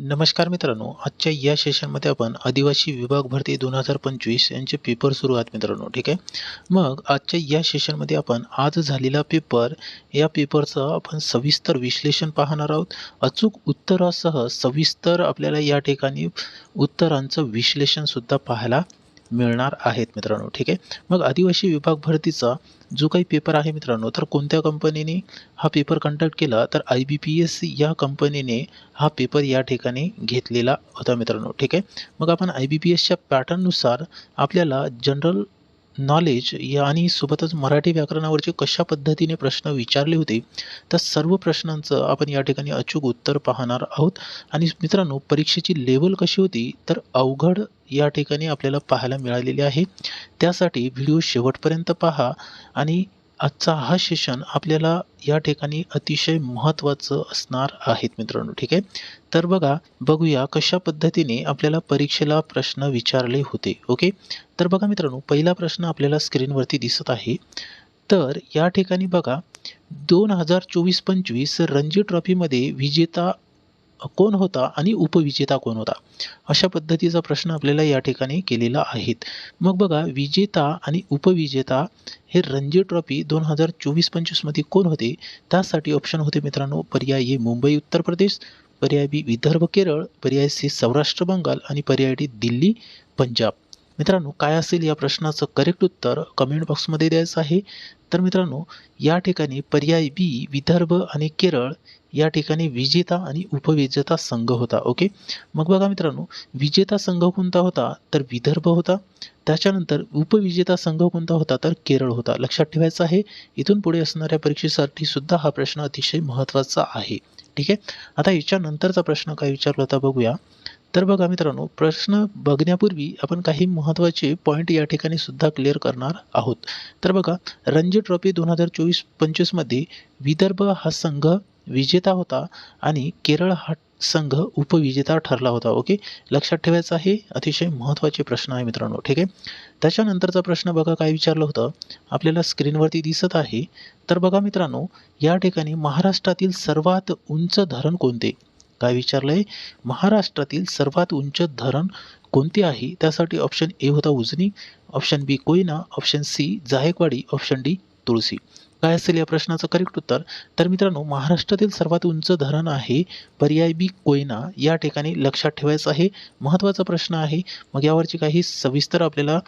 नमस्कार मित्रांनो आजच्या या सेशनमध्ये आपण आदिवासी विभाग भरती दोन हजार पंचवीस यांचे पेपर सुरू आहेत मित्रांनो ठीक आहे? मग आजच्या या सेशनमध्ये आपण आज झालेला पेपर या पेपरचं आपण सविस्तर विश्लेषण पाहणार आहोत. अचूक उत्तरासह सविस्तर आपल्याला या ठिकाणी उत्तरांचं विश्लेषणसुद्धा पाहायला मिळणार आहेत मित्रांनो ठीक आहे? मग आदिवासी विभाग भरतीचा जो काही पेपर आहे मित्रांनो तर कोणत्या कंपनीने हा पेपर कंडक्ट केला तर आय बी पी एस या कंपनीने हा पेपर या ठिकाणी घेतलेला होता मित्रांनो ठीक आहे? मग आपण आय बी पी एसच्या पॅटर्ननुसार आपल्याला जनरल नॉलेज या आणि सोबतच मराठी व्याकरणावरचे कशा पद्धतीने प्रश्न विचारले होते तर सर्व प्रश्नांचं आपण या ठिकाणी अचूक उत्तर पाहणार आहोत. आणि मित्रांनो परीक्षेची लेवल कशी होती तर अवघड या ठिकाणी आपल्याला पाहायला मिळालेली आहे. त्यासाठी व्हिडिओ शेवटपर्यंत पहा आणि आजचा हा सेशन आपल्याला या ठिकाणी अतिशय महत्त्वाचं असणार आहेत मित्रांनो ठीक आहे? तर बघा बघूया कशा पद्धतीने आपल्याला परीक्षेला प्रश्न विचारले होते ओके? तर बघा मित्रांनो पहिला प्रश्न आपल्याला स्क्रीनवरती दिसत आहे. तर या ठिकाणी बघा दोन हजार चोवीस पंचवीस रणजी ट्रॉफीमध्ये विजेता कोण होता आणि उपविजेता कोण होता? अशा पद्धतीचा प्रश्न आपल्याला या ठिकाणी केलेला आहेत. मग बघा विजेता आणि उपविजेता हे रणजी ट्रॉफी दोन हजार चोवीस पंचवीसमध्ये कोण होते? त्यासाठी ऑप्शन होते मित्रांनो पर्याय ए मुंबई उत्तर प्रदेश पर्याय बी विदर्भ केरळ पर्याय सी सौराष्ट्र बंगाल आणि पर्याय डी दिल्ली पंजाब. मित्रांनो काय असेल या प्रश्नाचं करेक्ट उत्तर कमेंट बॉक्समध्ये द्यायचं आहे. तर मित्रांनो या ठिकाणी पर्याय बी विदर्भ आणि केरळ या ठिकाणी विजेता आणि उपविजेता संघ होता ओके मग बघा मित्रांनो विजेता संघ कोणता होता? तर विदर्भ होता. त्याच्यानंतर उपविजेता संघ कोणता होता? तर केरळ होता. लक्षात ठेवायचं आहे इथून पुढे असणाऱ्या परीक्षेसाठी सुद्धा हा प्रश्न अतिशय महत्त्वाचा आहे ठीक आहे? आता याच्यानंतरचा प्रश्न काय विचारला होता बघूया. तर बघा मित्रांनो प्रश्न बघण्यापूर्वी आपण काही महत्त्वाचे पॉईंट या ठिकाणी सुद्धा क्लिअर करणार आहोत. तर बघा रणजी ट्रॉफी दोन हजार चोवीस पंचवीसमध्ये विदर्भ हा संघ विजेता होता आणि केरळ हा संघ उपविजेता ठरला होता. ओके? लक्षात ठेवायचं आहे अतिशय महत्त्वाचे प्रश्न आहे मित्रांनो. ठीक आहे? त्याच्यानंतरचा प्रश्न बघा काय विचारलं होतं? आपल्याला स्क्रीनवरती दिसत आहे. तर बघा मित्रांनो या ठिकाणी महाराष्ट्रातील सर्वात उंच धरण कोणते? काय विचारलं आहे महाराष्ट्रातील सर्वात उंच धरण कोणते आहे? त्यासाठी ऑप्शन ए होता Ujani option B Koyna option C Jayakwadi option D Tulsi काय असेल या प्रश्नाचं करेक्ट उत्तर? तर मित्रांनो महाराष्ट्रातील सर्वात उंच धरण आहे पर्याय बी कोयना. या ठिकाणी लक्षात ठेवायचं आहे. महत्त्वाचा प्रश्न आहे. मग यावरची काही सविस्तर आपल्याला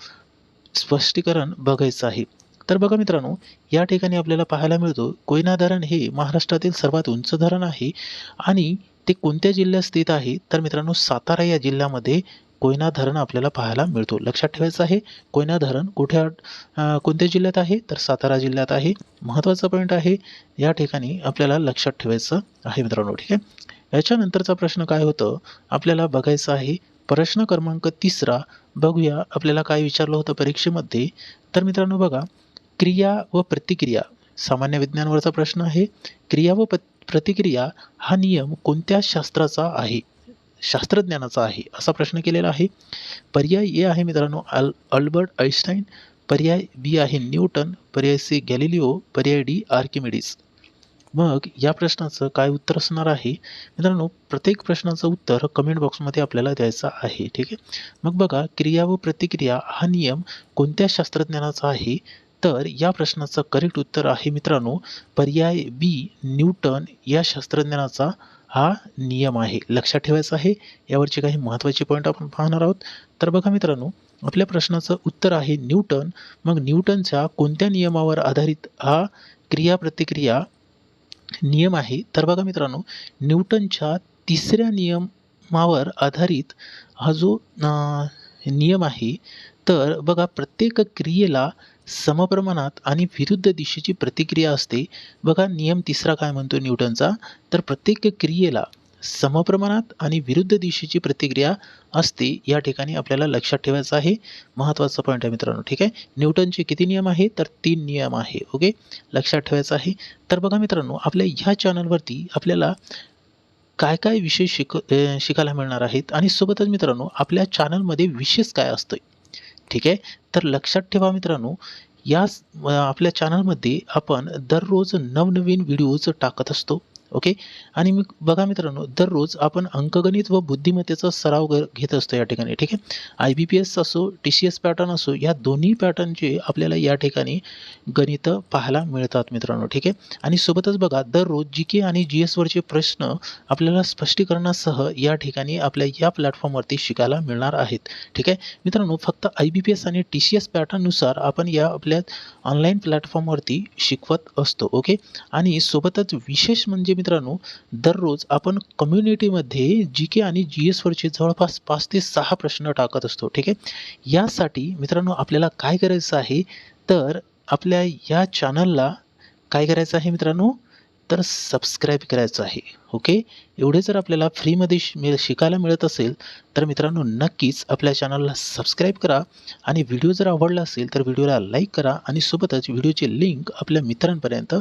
स्पष्टीकरण बघायचं आहे. तर बघा मित्रांनो या ठिकाणी आपल्याला पाहायला मिळतो कोयना धरण हे महाराष्ट्रातील सर्वात उंच धरण आहे आणि ते कोणत्या जिल्ह्यात स्थित आहे? तर मित्रांनो सातारा या जिल्ह्यामध्ये कोयना धरण आपल्याला पाहायला मिळतो. लक्षात ठेवायचं आहे कोयना धरण कुठे कोणत्या जिल्ह्यात आहे? तर सातारा जिल्ह्यात आहे. महत्त्वाचा पॉईंट आहे या ठिकाणी आपल्याला लक्षात ठेवायचं आहे मित्रांनो ठीक आहे? याच्यानंतरचा प्रश्न काय होतं? आपल्याला बघायचं आहे प्रश्न क्रमांक तिसरा बघूया आपल्याला काय विचारलं होतं परीक्षेमध्ये? तर मित्रांनो बघा क्रिया व प्रतिक्रिया सामान्य विज्ञानवरचा प्रश्न आहे. क्रिया व प्रतिक्रिया हा नियम कोणत्या शास्त्राचा आहे? शास्त्रज्ञानाचा आहे असा प्रश्न केलेला आहे. पर्याय ए आहे मित्रांनो अल अल्बर्ट आईन्स्टाईन पर्याय बी आहे न्यूटन. पर्याय सी गॅलिलिओ. पर्याय डी आर्किमिडीज मग या प्रश्नाचं काय उत्तर असणार आहे? मित्रांनो प्रत्येक प्रश्नाचं उत्तर कमेंट बॉक्समध्ये आपल्याला द्यायचं आहे ठीक आहे? मग बघा क्रिया व प्रतिक्रिया हा नियम कोणत्या शास्त्रज्ञानाचा आहे? तर या प्रश्नाचं करेक्ट उत्तर आहे मित्रांनो पर्याय बी न्यूटन या शास्त्रज्ञानाचा हा नियम आहे. लक्षात ठेवायचा आहे यावरचे काही महत्त्वाचे पॉईंट आपण पाहणार आहोत. तर बघा मित्रांनो आपल्या प्रश्नाचं उत्तर आहे न्यूटन. मग न्यूटनच्या कोणत्या नियमावर आधारित हा क्रिया प्रतिक्रिया नियम आहे? तर बघा मित्रांनो न्यूटनच्या तिसऱ्या नियमावर आधारित हा जो नियम आहे तर बघा प्रत्येक क्रियेला समप्रमाणात आणि विरुद्ध दिशेची प्रतिक्रिया असते. बघा नियम तिसरा काय म्हणतो न्यूटनचा? तर प्रत्येक क्रियेला समप्रमाणात आणि विरुद्ध दिशेची प्रतिक्रिया असते या ठिकाणी आपल्याला लक्षात ठेवायचं आहे. महत्त्वाचा पॉईंट आहे मित्रांनो ठीक आहे? न्यूटनचे किती नियम आहे तर तीन नियम आहे ओके? लक्षात ठेवायचं आहे. तर बघा मित्रांनो आपल्या ह्या चॅनलवरती आपल्याला काय काय विषय शिक शिकायला मिळणार आहेत? आणि सोबतच मित्रांनो आपल्या चॅनलमध्ये विशेष काय असतं ठीक आहे? तर लक्षात ठेवा मित्रांनो या आपल्या चॅनलमध्ये आपण दररोज नवनवीन व्हिडिओज टाकत असतो. ओके? आणि मी बघा मित्रांनो दररोज आपण अंकगणित व बुद्धिमत्तेचा सराव घेत असतो या ठिकाणी ठीक आहे? आय बी पी एस असो टी सी एस पॅटर्न असो या दोन्ही पॅटर्नचे आपल्याला या ठिकाणी गणित पाहायला मिळतात मित्रांनो ठीक आहे? आणि सोबतच बघा दररोज जी के आणि जी एसवरचे प्रश्न आपल्याला स्पष्टीकरणासह या ठिकाणी आपल्या या प्लॅटफॉर्मवरती शिकायला मिळणार आहेत ठीक आहे? मित्रांनो फक्त आय बी पी एस आणि टी सी एस पॅटर्ननुसार आपण या आपल्या ऑनलाईन प्लॅटफॉर्मवरती शिकवत असतो ओके? आणि सोबतच विशेष म्हणजे मित्रांनो दररोज आपण कम्युनिटीमध्ये जी के आणि जी एसवरचे जवळपास पाच ते सहा प्रश्न टाकत असतो ठीक आहे? यासाठी मित्रांनो आपल्याला काय करायचं आहे? तर आपल्या या चॅनलला काय करायचं आहे मित्रांनो? तर सबस्क्राईब करायचं आहे. ओके? एवढे जर आपल्याला फ्रीमध्ये शि मिळ शिकायला मिळत असेल तर मित्रांनो नक्कीच आपल्या चॅनलला सबस्क्राईब करा आणि व्हिडिओ जर आवडला असेल तर व्हिडिओला लाईक करा आणि सोबतच व्हिडिओची लिंक आपल्या मित्रांपर्यंत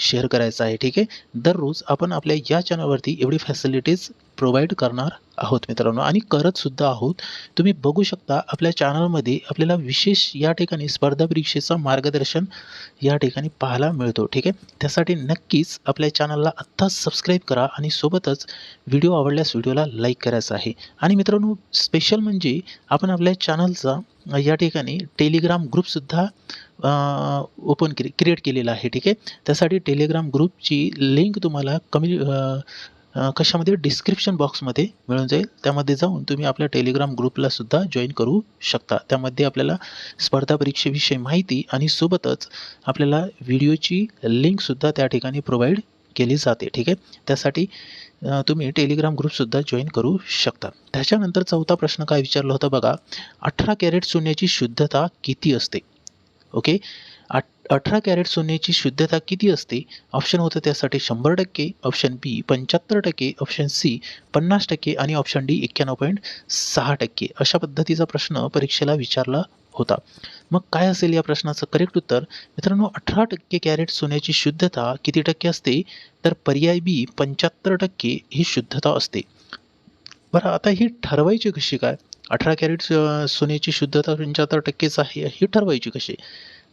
शेअर करायचं आहे ठीक आहे? दररोज आपण आपल्या या चॅनलवरती एवढी फॅसिलिटीज प्रोव्हाइड करणार आहोत मित्रांनो आणि करतसुद्धा आहोत. तुम्ही बघू शकता आपल्या चॅनलमध्ये आपल्याला विशेष या ठिकाणी स्पर्धा परीक्षेचं मार्गदर्शन या ठिकाणी पाहायला मिळतो ठीक आहे? त्यासाठी नक्कीच आपल्या चॅनलला आत्ताच सबस्क्राईब करा आणि सोबतच व्हिडिओ आवडल्यास व्हिडिओला लाईक करायचा आहे. आणि मित्रांनो स्पेशल म्हणजे आपण आपल्या चॅनलचा या ठिकाणी टेलिग्राम ग्रुपसुद्धा ओपन क्रि क्रिएट केलेला आहे ठीक आहे? त्यासाठी टेलिग्राम ग्रुपची लिंक तुम्हाला कमी कशामध्ये? डिस्क्रिप्शन बॉक्समध्ये मिळून जाईल. त्यामध्ये जाऊन तुम्ही आपल्या टेलिग्राम ग्रुपला सुद्धा जॉईन करू शकता. त्यामध्ये आपल्याला स्पर्धा परीक्षेविषयी माहिती आणि सोबतच आपल्याला व्हिडिओची लिंकसुद्धा त्या ठिकाणी प्रोव्हाइड केली जाते ठीक आहे? त्यासाठी तुम्ही टेलिग्राम ग्रुपसुद्धा जॉईन करू शकता. त्याच्यानंतर चौथा प्रश्न काय विचारला होता बघा अठरा कॅरेट सोन्याची शुद्धता किती असते? ओके? आठ अठरा कॅरेट सोन्याची शुद्धता किती असते? ऑप्शन होतं त्यासाठी शंभर टक्के ऑप्शन बी पंच्याहत्तर टक्के ऑप्शन सी पन्नास टक्के आणि ऑप्शन डी एक्क्याण्णव पॉईंट सहा टक्के. अशा पद्धतीचा प्रश्न परीक्षेला विचारला होता. मग काय असेल या प्रश्नाचं? करेक्ट उत्तर मित्रांनो अठरा टक्के कॅरेट सोन्याची शुद्धता किती टक्के असते? तर पर्याय बी पंच्याहत्तर टक्के ही शुद्धता असते. बरं आता ही ठरवायची कशी काय? अठरा कॅरेट सोन्याची शुद्धता पंच्याहत्तर टक्केच आहे ही ठरवायची कशी?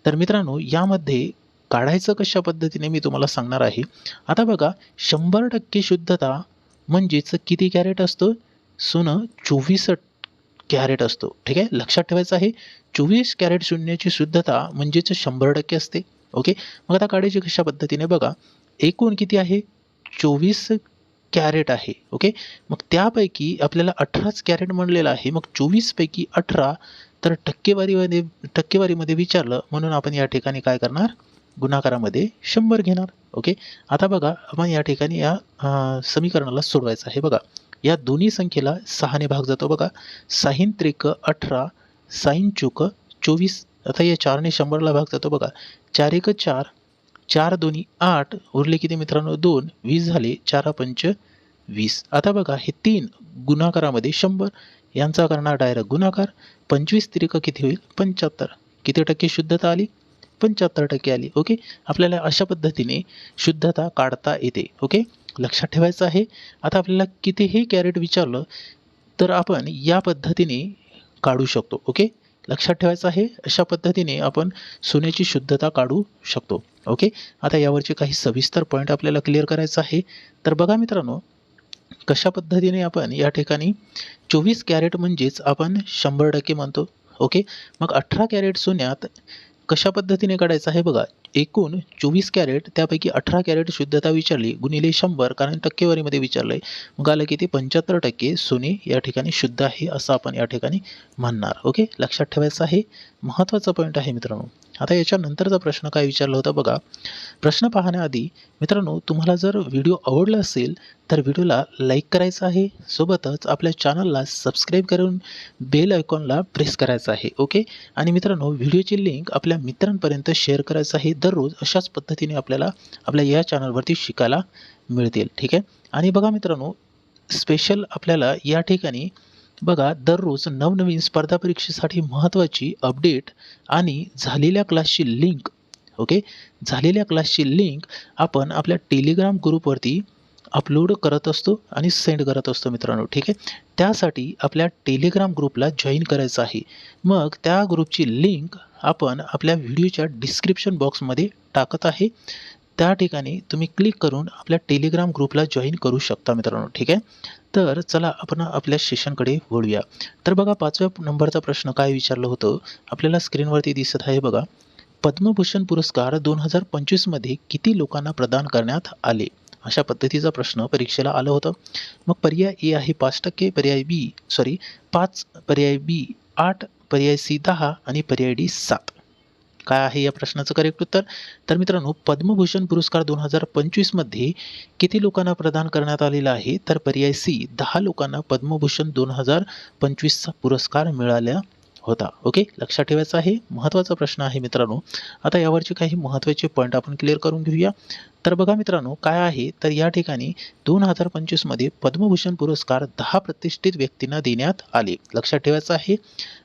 तर मित्रांनो यामध्ये काढायचं कशा पद्धतीने मी तुम्हाला सांगणार आहे. आता बघा शंभर टक्के शुद्धता म्हणजेच किती कॅरेट असतो? सोनं चोवीस कॅरेट असतो. ठीक आहे? लक्षात ठेवायचं आहे चोवीस कॅरेट शून्याची शुद्धता म्हणजेच शंभर टक्के असते. ओके? मग आता काढायची कशा पद्धतीने? बघा एकूण किती आहे? चोवीस कॅरेट आहे. ओके? मग त्यापैकी आपल्याला अठराच कॅरेट म्हणलेलं आहे. मग चोवीसपैकी अठरा तर टक्केवारीमध्ये टक्केवारीमध्ये विचारलं म्हणून आपण या ठिकाणी काय करणार? गुणाकारामध्ये शंभर घेणार. ओके? आता बघा आपण या ठिकाणी या समीकरणाला सोडवायचं आहे. बघा या दोन्ही संख्येला सहाने भाग जातो. बघा साहीन त्रिक अठरा साईन चुक चोवीस आता या चारने शंभरला भाग जातो. बघा चार एक चार चार दोन्ही आठ उरले किती मित्रांनो? दोन वीस झाले चारा पंच वीस. आता बघा हे तीन गुणाकारामध्ये शंभर यांचा करणार डायरेक्ट गुणाकार. पंचवीस त्रिक किती होईल? पंच्याहत्तर. किती टक्के शुद्धता आली? पंच्याहत्तर टक्के आली. ओके? आपल्याला अशा पद्धतीने शुद्धता काढता येते. ओके? लक्षात ठेवायचं आहे. आता आपल्याला कितीही कॅरेट विचारलं तर आपण या पद्धतीने काढू शकतो ओके? लक्षात ठेवायचं आहे अशा पद्धतीने आपण सोन्याची शुद्धता काढू शकतो ओके? आता यावरचे काही सविस्तर पॉईंट आपल्याला क्लिअर करायचं आहे. तर बघा मित्रांनो कशा पद्धतीने आपण या ठिकाणी चोवीस कॅरेट म्हणजेच आपण शंभर टक्के म्हणतो ओके? मग अठरा कॅरेट सोन्यात कशा पद्धतीने काढायचं आहे बघा. एकूण चोवीस कॅरेट त्यापैकी अठरा कॅरेट शुद्धता विचारली गुणिले शंभर कारण टक्केवारीमध्ये विचारलं आहे मग आलं ते पंच्याहत्तर टक्के सोने या ठिकाणी शुद्ध आहे असं आपण या ठिकाणी म्हणणार. ओके? लक्षात ठेवायचं आहे. महत्त्वाचा पॉईंट आहे मित्रांनो. आता याच्यानंतरचा प्रश्न काय विचारला होता बघा. प्रश्न पाहण्याआधी मित्रांनो तुम्हाला जर व्हिडिओ आवडला असेल तर व्हिडिओला लाईक करायचा आहे. सोबतच आपल्या चॅनलला सबस्क्राईब करून बेल आयकॉनला प्रेस करायचं आहे ओके? आणि मित्रांनो व्हिडिओची लिंक आपल्या मित्रांपर्यंत शेअर करायचं आहे. दररोज अशाच पद्धतीने आपल्याला आपल्या या चॅनलवरती शिकायला मिळतील ठीक आहे? आणि बघा मित्रांनो स्पेशल आपल्याला या ठिकाणी बघा दररोज नवनवीन स्पर्धा परीक्षेसाठी महत्त्वाची अपडेट आणि झालेल्या क्लासची लिंक ओके? झालेल्या क्लासची लिंक आपण आपल्या टेलिग्राम ग्रुपवरती अपलोड करत असतो आणि सेंड करत असतो मित्रांनो ठीक आहे? त्यासाठी आपल्या टेलिग्राम ग्रुपला जॉईन करायचं आहे. मग त्या ग्रुपची लिंक आपण आपल्या व्हिडिओच्या डिस्क्रिप्शन बॉक्समध्ये टाकत आहे. त्या ठिकाणी तुम्ही क्लिक करून आपल्या टेलिग्राम ग्रुपला जॉईन करू शकता मित्रांनो ठीक आहे? तर चला आपण आपल्या सेशनकडे वळूया. तर बघा पाचव्या नंबरचा प्रश्न काय विचारलं होतं? आपल्याला स्क्रीनवरती दिसत आहे बघा. पद्मभूषण पुरस्कार दोन हजार पंचवीसमध्ये किती लोकांना प्रदान करण्यात आले? अशा पद्धतीचा प्रश्न परीक्षेला आलं होतं. मग पर्याय ए आहे पाच टक्के पर्याय बी सॉरी पाच पर्याय बी आठ पर्याय सी दहा आणि पर्याय डी सात. काय आहे या प्रश्नाचं करेक्ट उत्तर? तर मित्रांनो पद्मभूषण पुरस्कार दोन हजार पंचवीसमध्ये किती लोकांना प्रदान करण्यात आलेला आहे? तर पर्याय सी दहा लोकांना पद्मभूषण दोन हजार पंचवीसचा पुरस्कार मिळाला होता. ओके लक्षात ठेवायचं आहे. महत्त्वाचा प्रश्न आहे मित्रांनो. आता यावरचे काही महत्त्वाचे पॉईंट आपण क्लिअर करून घेऊया. तर बघा मित्रांनो काय आहे? तर या ठिकाणी दोन हजार पंचवीसमध्ये पद्मभूषण पुरस्कार दहा प्रतिष्ठित व्यक्तींना देण्यात आले. लक्षात ठेवायचं आहे.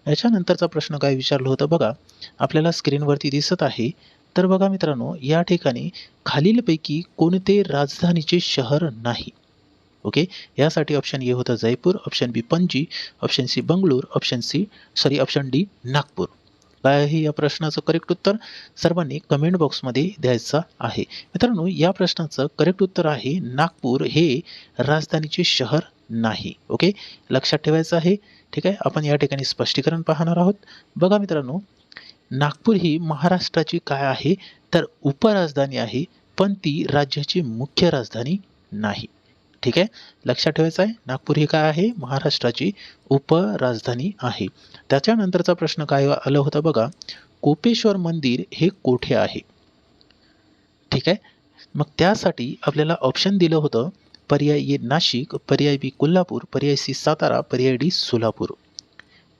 याच्यानंतरचा प्रश्न काय विचारलं होतं बघा. आपल्याला स्क्रीनवरती दिसत आहे. तर बघा मित्रांनो या ठिकाणी खालीलपैकी कोणते राजधानीचे शहर नाही? ओके? यासाठी ऑप्शन ए होतं Jaipur option B Panaji option C Bangalore option C sorry option D Nagpur. काय आहे या प्रश्नाचं करेक्ट उत्तर? सर्वांनी कमेंट बॉक्समध्ये द्यायचं आहे. मित्रांनो या प्रश्नाचं करेक्ट उत्तर आहे नागपूर हे राजधानीचे शहर नाही. ओके? लक्षात ठेवायचं आहे. ठीक आहे? आपण या ठिकाणी स्पष्टीकरण पाहणार आहोत. बघा मित्रांनो नागपूर ही महाराष्ट्राची काय आहे? तर उपराजधानी आहे पण ती राज्याची मुख्य राजधानी नाही. ठीक आहे? लक्षात ठेवायचं आहे नागपूर ही काय आहे? महाराष्ट्राची उपराजधानी आहे. त्याच्यानंतरचा प्रश्न काय आलं होतं बघा कोपेश्वर मंदिर हे कोठे आहे? ठीक आहे? मग त्यासाठी आपल्याला ऑप्शन दिलं होतं पर्याय ए नाशिक पर्याय बी कोल्हापूर पर्याय सी सातारा पर्याय डी सोलापूर.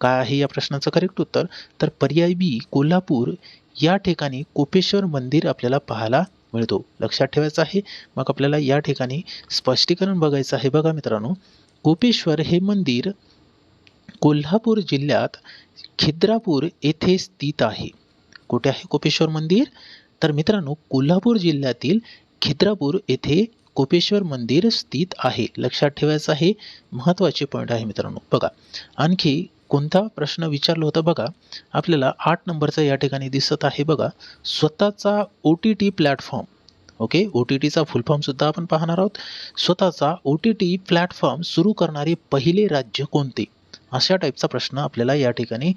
काय आहे या प्रश्नाचं करेक्ट उत्तर? तर पर्याय बी कोल्हापूर या ठिकाणी कोपेश्वर मंदिर आपल्याला पाहायला मिळतो. लक्षात ठेवायचं आहे मग आपल्याला या ठिकाणी स्पष्टीकरण बघायचं आहे बघा मित्रांनो. कोपेश्वर हे मंदिर कोल्हापूर जिल्ह्यात खिद्रापूर येथे स्थित आहे. कुठे आहे कोपेश्वर मंदिर? तर मित्रांनो कोल्हापूर जिल्ह्यातील खिद्रापूर येथे कोपेश्वर मंदिर स्थित आहे. लक्षात ठेवायचं आहे महत्त्वाचे पॉईंट आहे मित्रांनो. बघा आणखी कोणता प्रश्न विचारला होता बघा आपल्याला आठ नंबरचा या ठिकाणी दिसत आहे बघा स्वतःचा O T T platform okay O T टीचा फुलफॉर्मसुद्धा आपण पाहणार आहोत. स्वतःचा ओ टी टी प्लॅटफॉर्म सुरू करणारे पहिले राज्य कोणते? अशा टाईपचा प्रश्न आपल्याला या ठिकाणी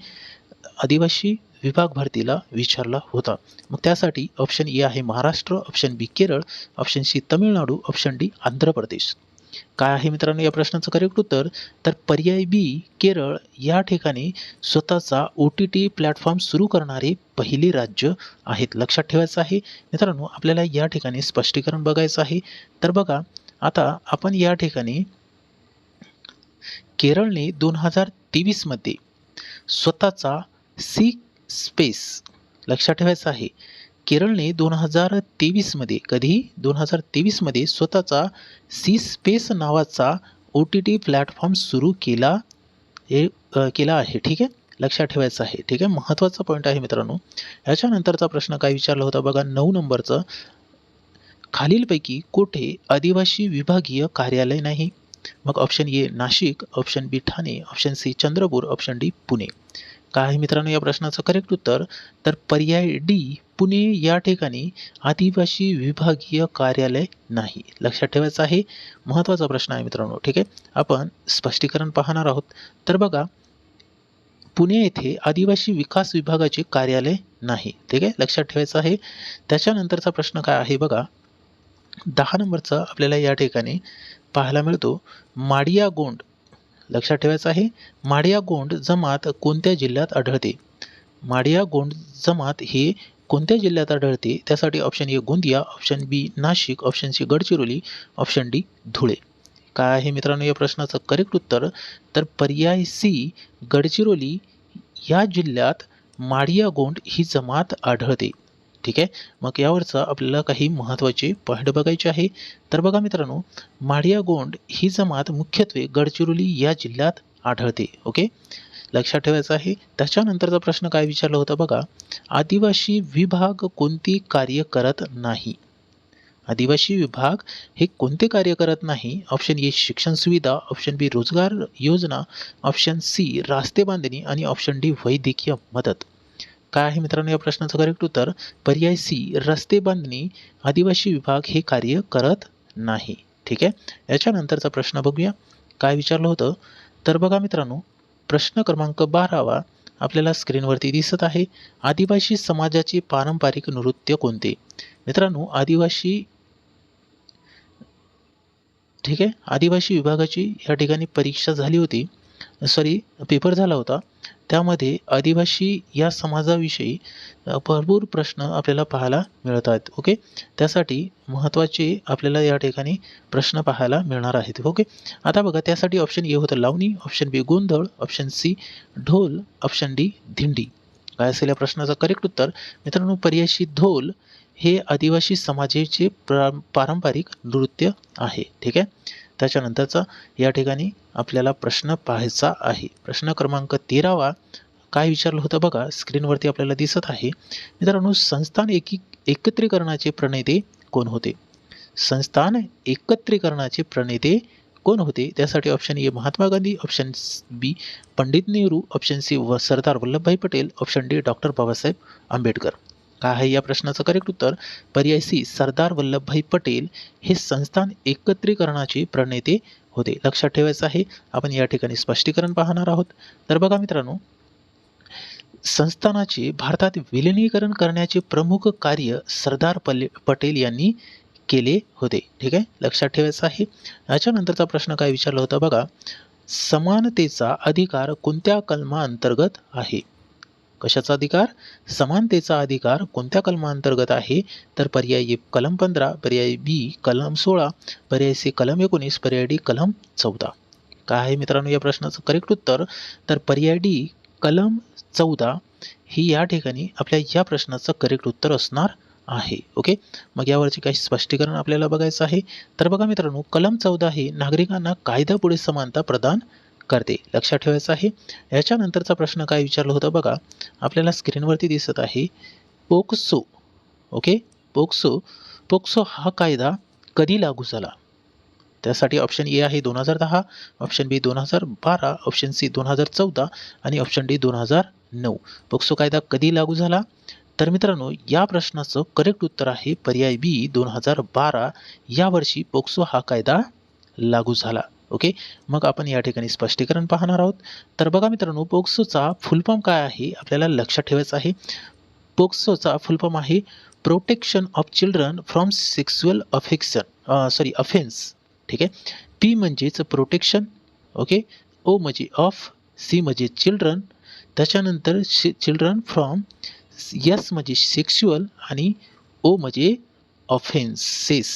आदिवासी विभाग भरतीला विचारला होता. मग त्यासाठी ऑप्शन ए आहे Maharashtra option B Kerala option C Tamil Nadu option D Andhra Pradesh. काय आहे मित्रांनो या प्रश्नाचं करेक्ट उत्तर? तर पर्याय बी केरळ. या ठिकाणी स्वतःचा ओ टी टी प्लॅटफॉर्म सुरू करणारे पहिले राज्य आहेत. लक्षात ठेवायचं आहे मित्रांनो आपल्याला या ठिकाणी स्पष्टीकरण बघायचं आहे. तर बघा आता आपण या ठिकाणी केरळने दोन हजार तेवीसमध्ये स्वतःचा सी स्पेस लक्षात ठेवायचं आहे. केरळने दोन हजार तेवीसमध्ये कधी? दोन हजार तेवीसमध्ये स्वतःचा सी स्पेस नावाचा ओ टी टी प्लॅटफॉर्म सुरू केला हे केला आहे. ठीक आहे? लक्षात ठेवायचं आहे. ठीक आहे? महत्त्वाचा पॉईंट आहे मित्रांनो. याच्यानंतरचा प्रश्न काय विचारला होता बघा? नऊ नंबरचं. खालीलपैकी कुठे आदिवासी विभागीय कार्यालय नाही? मग option A Nashik option B Thane option C Chandrapur option D Pune. आहे मित्रांनो या प्रश्नाचं करेक्ट उत्तर तर पर्याय डी पुणे या ठिकाणी आदिवासी विभागीय कार्यालय नाही. लक्षात ठेवायचं आहे महत्त्वाचा प्रश्न आहे मित्रांनो ठीक आहे? आपण स्पष्टीकरण पाहणार आहोत. तर बघा पुणे येथे आदिवासी विकास विभागाचे कार्यालय नाही ठीक आहे? लक्षात ठेवायचं आहे. त्याच्यानंतरचा प्रश्न काय आहे बघा दहा नंबरचा आपल्याला या ठिकाणी पाहायला मिळतो माडिया गोंड. लक्षात ठेवायचं आहे माडिया गोंड जमात कोणत्या जिल्ह्यात आढळते? माडिया गोंड जमात हे कोणत्या जिल्ह्यात आढळते? त्यासाठी option A Gondia option B Nashik option C Gadchiroli option D Dhule. काय आहे मित्रांनो या प्रश्नाचं करेक्ट उत्तर? तर पर्याय सी गडचिरोली या जिल्ह्यात माडिया गोंड ही जमात आढळते. ठीक आहे? मग यावरचा आपल्याला काही महत्त्वाचे पॉईंट बघायचे आहे. तर बघा मित्रांनो माडिया गोंड ही जमात मुख्यत्वे गडचिरोली या जिल्ह्यात आढळते ओके? लक्षात ठेवायचं आहे. त्याच्यानंतरचा प्रश्न काय विचारला होता बघा? आदिवासी विभाग कोणती कार्य करत नाही? आदिवासी विभाग हे कोणते कार्य करत नाही? ऑप्शन ए शिक्षण सुविधा ऑप्शन बी रोजगार योजना ऑप्शन सी रास्ते बांधणी आणि ऑप्शन डी वैद्यकीय मदत. काय आहे मित्रांनो या प्रश्नाचं करेक्ट उत्तर? पर्याय सी रस्ते बांधणी आदिवासी विभाग हे कार्य करत नाही. ठीक आहे? याच्यानंतरचा प्रश्न बघूया. काय विचारलं होतं? तर बघा मित्रांनो प्रश्न क्रमांक बारावा आपल्याला स्क्रीनवरती दिसत आहे. आदिवासी समाजाचे पारंपरिक नृत्य कोणते? मित्रांनो आदिवासी ठीक आहे? आदिवासी विभागाची या ठिकाणी परीक्षा झाली होती. सॉरी पेपर झाला होता. त्यामध्ये आदिवासी या समाजाविषयी भरपूर प्रश्न आपल्याला पाहायला मिळत आहेत ओके? त्यासाठी महत्त्वाचे आपल्याला या ठिकाणी प्रश्न पाहायला मिळणार आहेत ओके? आता बघा त्यासाठी ऑप्शन ए होतं लावणी ऑप्शन बी गोंधळ ऑप्शन सी ढोल ऑप्शन डी दिंडी. काय असेल या प्रश्नाचं करेक्ट उत्तर? मित्रांनो पर्यायशी ढोल हे आदिवासी समाजाचे प्रा पारंपरिक नृत्य आहे ठीक आहे? त्याच्यानंतरचा या ठिकाणी आपल्याला प्रश्न पाहायचा आहे. प्रश्न क्रमांक तेरावा काय विचारलं होतं बघा स्क्रीनवरती आपल्याला दिसत आहे. मित्रांनो संस्थान एकी एकत्रीकरणाचे प्रणेते कोण होते? संस्थान एकत्रीकरणाचे प्रणेते कोण होते? त्यासाठी option A Mahatma Gandhi option B Pandit Nehru option C व Sardar Vallabhbhai Patel option D doctor Babasaheb Ambedkar. काय आहे या प्रश्नाचं करेक्ट उत्तर पर्याय सी सरदार वल्लभभाई पटेल हे संस्थान एकत्रीकरणाचे प्रणेते होते. लक्षात ठेवायचं आहे आपण या ठिकाणी स्पष्टीकरण पाहणार आहोत. तर बघा मित्रांनो संस्थानाचे भारतात विलिनीकरण करण्याचे प्रमुख कार्य सरदार पले पटेल यांनी केले होते. ठीक आहे? लक्षात ठेवायचं आहे. याच्यानंतरचा प्रश्न काय विचारला होता बघा समानतेचा अधिकार कोणत्या कलमाअंतर्गत आहे? कशाचा अधिकार? समानतेचा अधिकार कोणत्या कलमांतर्गत आहे? तर पर्याय ए कलम पंधरा पर्याय बी कलम सोळा पर्याय सी कलम एकोणीस पर्याय डी कलम चौदा. काय आहे मित्रांनो या प्रश्नाचं करेक्ट उत्तर? तर पर्याय डी कलम चौदा ही या ठिकाणी आपल्या या प्रश्नाचं करेक्ट उत्तर असणार आहे. ओके? मग यावरचे काही स्पष्टीकरण आपल्याला बघायचं आहे. तर बघा मित्रांनो कलम चौदा हे नागरिकांना कायदा पुढे समानता प्रदान करते. लक्षात ठेवायचं आहे. याच्यानंतरचा प्रश्न काय विचारलं होतं बघा. आपल्याला स्क्रीनवरती दिसत आहे पोक्सो. ओके? पोक्सो. पोक्सो हा कायदा कधी लागू झाला? त्यासाठी ऑप्शन ए आहे दोन हजार दहा ऑप्शन बी दोन हजार बारा ऑप्शन सी दोन हजार चौदा आणि ऑप्शन डी दोन हजार नऊ. पोक्सो कायदा कधी लागू झाला? तर मित्रांनो या प्रश्नाचं करेक्ट उत्तर आहे पर्याय बी दोन हजार बारा. या वर्षी पोक्सो हा कायदा लागू झाला. ओके मग आपण या ठिकाणी स्पष्टीकरण पाहणार आहोत. तर बघा मित्रांनो पोक्सोचा फुलफॉर्म काय आहे? आपल्याला लक्षात ठेवायचं आहे. पोक्सोचा फुलफॉर्म आहे protection of children from sexual affection sorry offence. ठीक आहे? पी म्हणजेच प्रोटेक्शन ओके ओ म्हणजे ऑफ सी म्हणजे चिल्ड्रन. त्याच्यानंतर चिल्ड्रन फ्रॉम यस म्हणजे सेक्शुअल आणि ओ म्हणजे ऑफेन्सेस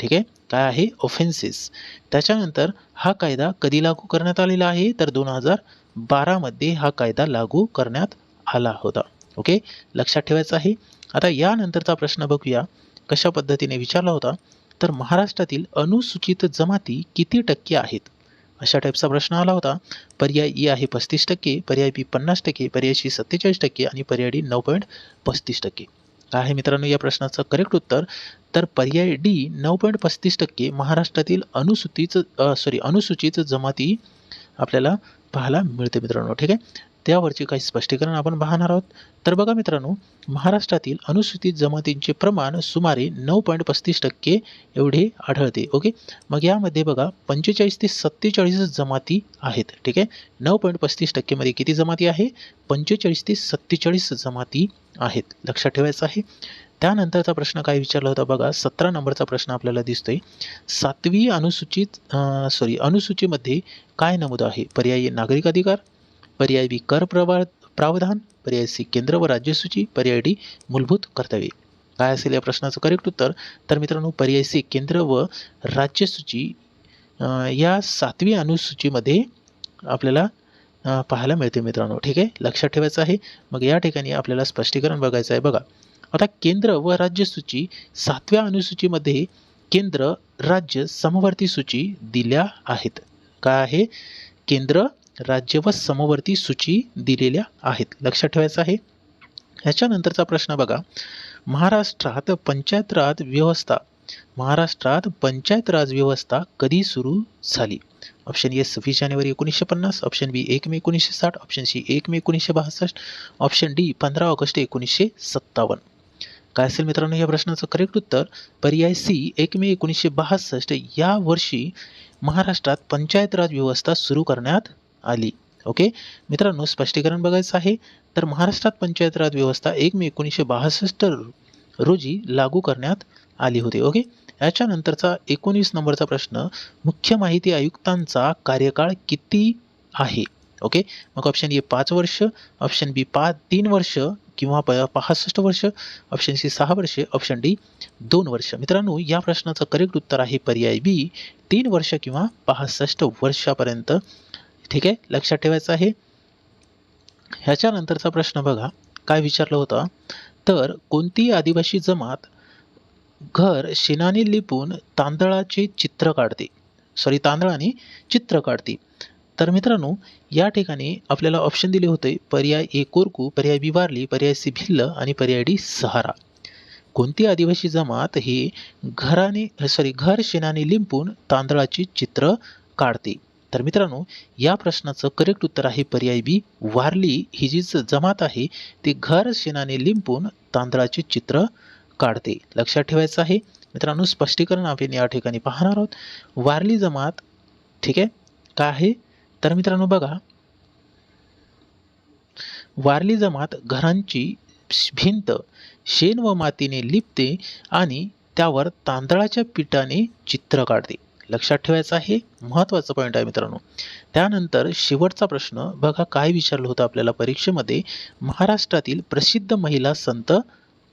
ठीक आहे? काय आहे ऑफेन्सेस त्याच्यानंतर हा कायदा कधी लागू करण्यात आलेला आहे? तर दोन हजार बारामध्ये हा कायदा लागू करण्यात आला होता. ओके लक्षात ठेवायचं आहे. आता यानंतरचा प्रश्न बघूया. कशा पद्धतीने विचारला होता? तर महाराष्ट्रातील अनुसूचित जमाती किती टक्के आहेत? अशा टाईपचा प्रश्न आला होता. पर्याय ई आहे पस्तीस टक्के पर्याय बी पन्नास टक्के पर्याय सी सत्तेचाळीस टक्के आणि पर्याय डी नऊ पॉईंट पस्तीस टक्के. आहे मित्रांनो या प्रश्नाचं करेक्ट उत्तर. तर पर्याय डी नऊ पॉईंट पस्तीस टक्के महाराष्ट्रातील अनुसूचित सॉरी अनुसूचित जमाती आपल्याला पाहायला मिळते मित्रांनो ठीक आहे? त्यावरचे काही स्पष्टीकरण आपण पाहणार आहोत. तर बघा मित्रांनो महाराष्ट्रातील अनुसूचित जमातींचे प्रमाण सुमारे नऊ पॉईंट पस्तीस टक्के एवढे आढळते. ओके? मग यामध्ये बघा पंचेचाळीस ते सत्तेचाळीस जमाती आहेत. ठीक आहे? नऊ पॉईंट पस्तीस टक्केमध्ये किती जमाती आहे? पंचेचाळीस ते सत्तेचाळीस जमाती आहेत. लक्षात ठेवायचं आहे. त्यानंतरचा प्रश्न काय विचारला होता बघा सतरा नंबरचा प्रश्न आपल्याला दिसतोय. सातवी अनुसूचित सॉरी अनुसूचीमध्ये काय नमूद आहे? पर्यायी नागरिक अधिकार पर्याय बी कर प्रवा प्रावधान पर्याय सी केंद्र व राज्यसूची पर्याय डी मूलभूत कर्तव्ये. काय असेल या प्रश्नाचं करेक्ट उत्तर? तर मित्रांनो पर्याय सी केंद्र व राज्यसूची या सातवी अनुसूचीमध्ये आपल्याला पाहायला मिळते मित्रांनो. ठीक आहे? लक्षात ठेवायचं आहे. मग या ठिकाणी आपल्याला स्पष्टीकरण बघायचं आहे. बघा आता केंद्र व राज्यसूची सातव्या अनुसूचीमध्ये केंद्र राज्य समवर्ती सूची दिल्या आहेत. काय आहे? केंद्र राज्य व समवर्ती सूची दिलेल्या आहेत. लक्षात ठेवायचं आहे. ह्याच्यानंतरचा प्रश्न बघा. महाराष्ट्रात पंचायत राज व्यवस्था महाराष्ट्रात पंचायत राज व्यवस्था कधी सुरू झाली? ऑप्शन ए सव्वीस जानेवारी एकोणीसशे पन्नास. ऑप्शन बी एक मे एकोणीसशे साठ. ऑप्शन सी एक मे एकोणीसशे बासष्ट. ऑप्शन डी पंधरा ऑगस्ट एकोणीसशे सत्तावन्न. काय असेल मित्रांनो या प्रश्नाचं करेक्ट उत्तर? पर्याय सी एक मे एकोणीसशे बासष्ट. या वर्षी महाराष्ट्रात पंचायत राज व्यवस्था सुरू करण्यात आली. ओके मित्रांनो स्पष्टीकरण बघायचं आहे. तर महाराष्ट्रात पंचायत राज व्यवस्था एक मे एकोणीसशे बासष्ट रोजी लागू करण्यात आली होती. ओके याच्यानंतरचा एकोणीस नंबरचा प्रश्न मुख्य माहिती आयुक्तांचा कार्यकाळ किती आहे? ओके मग ऑप्शन ए पाच वर्ष. ऑप्शन बी पाच तीन वर्ष किंवा प पासष्ट वर्ष. ऑप्शन सी सहा वर्षे. ऑप्शन डी दोन वर्ष. मित्रांनो या प्रश्नाचं करेक्ट उत्तर आहे पर्याय बी तीन वर्ष किंवा पासष्ट वर्षापर्यंत ठीक आहे? लक्षात ठेवायचं आहे? ह्याच्यानंतरचा प्रश्न बघा. काय विचारलं होता? तर कोणती आदिवासी जमात घर शेणाने लिपून तांदळाचे चित्र काढते. सॉरी तांदळाने चित्र काढते. तर मित्रांनो या ठिकाणी आपल्याला ऑप्शन दिले होते. पर्याय ए कोरकू पर्याय बी वारली पर्याय सी भिल्ल आणि पर्याय डी सहारा. कोणती आदिवासी जमात ही घराने सॉरी घर शेणाने लिंपून तांदळाची चित्र काढते? तर मित्रांनो या प्रश्नाचं करेक्ट उत्तर आहे पर्याय बी. वारली ही जी ज- जमात आहे ती घर शेणाने लिंपून तांदळाचे चित्र काढते. लक्षात ठेवायचं आहे. मित्रांनो स्पष्टीकरण आपण या ठिकाणी पाहणार आहोत. वारली जमात ठीक आहे? काय आहे? तर मित्रांनो बघा. वारली जमात घरांची भिंत शेण व मातीने लिपते आणि त्यावर तांदळाच्या पिठाने चित्र काढते. लक्षात ठेवायचं आहे महत्त्वाचं पॉईंट आहे मित्रांनो. त्यानंतर शेवटचा प्रश्न बघा काय विचारलं होतं आपल्याला परीक्षेमध्ये महाराष्ट्रातील प्रसिद्ध महिला संत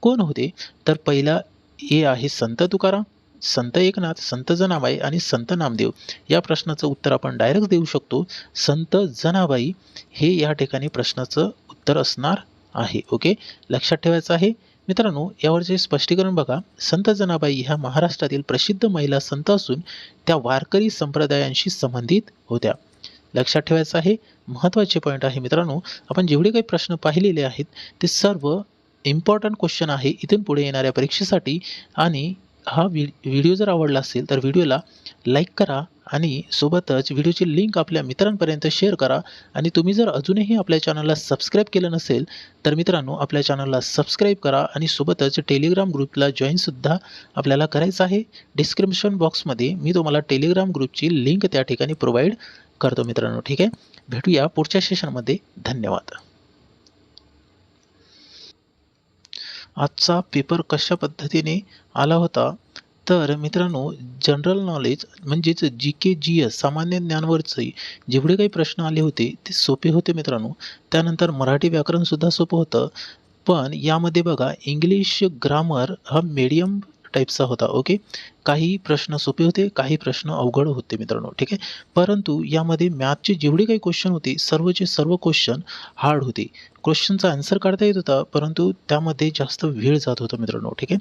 कोण होते? तर पहिला ए आहे संत तुकाराम संत एकनाथ संत जनाबाई आणि संत नामदेव. या प्रश्नाचं उत्तर आपण डायरेक्ट देऊ शकतो. संत जनाबाई हे या ठिकाणी प्रश्नाचं उत्तर असणार आहे ओके लक्षात ठेवायचं आहे. मित्रांनो यावरचे स्पष्टीकरण बघा. संत जनाबाई ह्या महाराष्ट्रातील प्रसिद्ध महिला संत असून त्या वारकरी संप्रदायांशी संबंधित होत्या. लक्षात ठेवायचं आहे महत्त्वाचे पॉईंट आहे मित्रांनो आपण जेवढे काही प्रश्न पाहिलेले आहेत ते सर्व इम्पॉर्टंट क्वेश्चन आहे इथून पुढे येणाऱ्या परीक्षेसाठी. आणि हा व्हिडिओ जर आवडला असेल तर व्हिडिओला लाईक करा आणि सोबतच व्हिडिओची लिंक आपल्या मित्रांपर्यंत शेअर करा. आणि तुम्ही जर अजूनही आपल्या चॅनलला सबस्क्राईब केलं नसेल तर मित्रांनो आपल्या चॅनलला सबस्क्राईब करा आणि सोबतच टेलिग्राम ग्रुपला जॉईनसुद्धा आपल्याला करायचं आहे. डिस्क्रिप्शन बॉक्समध्ये मी तुम्हाला टेलिग्राम ग्रुपची लिंक त्या ठिकाणी प्रोव्हाइड करतो मित्रांनो. ठीक आहे? भेटूया पुढच्या सेशनमध्ये धन्यवाद. आजचा पेपर कशा पद्धतीने आला होता? तर मित्रांनो जनरल नॉलेज म्हणजेच जी के जी एस सामान्य ज्ञानवरचे जेवढे काही प्रश्न आले होते ते सोपे होते मित्रांनो. त्यानंतर मराठी व्याकरणसुद्धा सोपं होतं. पण यामध्ये बघा इंग्लिश ग्रामर हा मीडियम टाईपचा होता ओके काही प्रश्न सोपे होते काही प्रश्न अवघड होते मित्रांनो ठीक आहे? परंतु यामध्ये मॅथचे जेवढे काही क्वेश्चन होते सर्वचे सर्व क्वेश्चन हार्ड होते. क्वेश्चनचा आन्सर काढता येत होता परंतु त्यामध्ये जास्त वेळ जात होता मित्रांनो ठीक आहे?